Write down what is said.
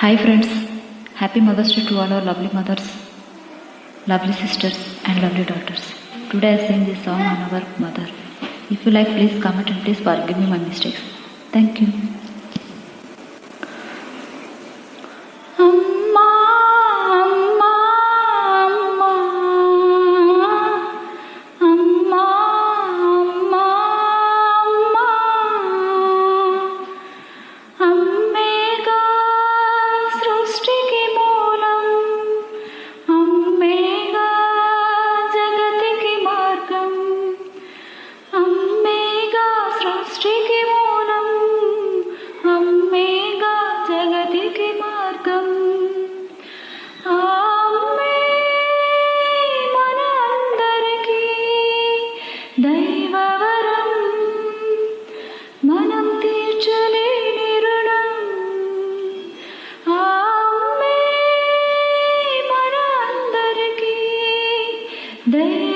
Hi friends, happy Mother's Day to all our lovely mothers, lovely sisters and lovely daughters. Today I sing this song on our mother. If you like please comment and please forgive me my mistakes. Thank you. They